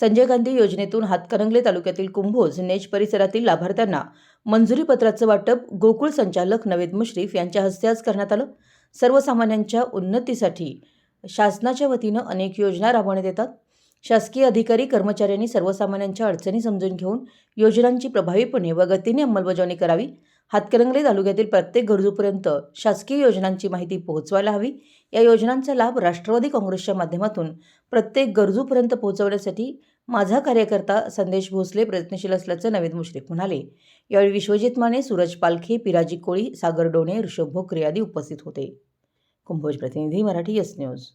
संजय गांधी योजनेतून हातकणंगले तालुक्यातील कुंभोज नेज परिसरातील लाभार्थ्यांना मंजुरी पत्राचं वाटप गोकुळ संचालक नवेद मुश्रीफ यांच्या हस्ते आज करण्यात आलं. सर्वसामान्यांच्या उन्नतीसाठी शासनाच्या वतीनं अनेक योजना राबवण्यात येतात. शासकीय अधिकारी कर्मचाऱ्यांनी सर्वसामान्यांच्या अडचणी समजून घेऊन योजनांची प्रभावीपणे व गतीने अंमलबजावणी करावी. हातकणंगले तालुक्यातील प्रत्येक गरजूपर्यंत शासकीय योजनांची माहिती पोहोचवायला हवी. या योजनांचा लाभ राष्ट्रवादी काँग्रेसच्या माध्यमातून प्रत्येक गरजूपर्यंत पोहोचवण्यासाठी माझा कार्यकर्ता संदेश भोसले प्रयत्नशील असल्याचं नवीन मुश्रीफ म्हणाले. यावेळी विश्वजित माने सूरज पालखे पिराजी कोळी सागर डोणे ऋषभ भोकरे आदी उपस्थित होते. कुंभोज प्रतिनिधी मराठी यस न्यूज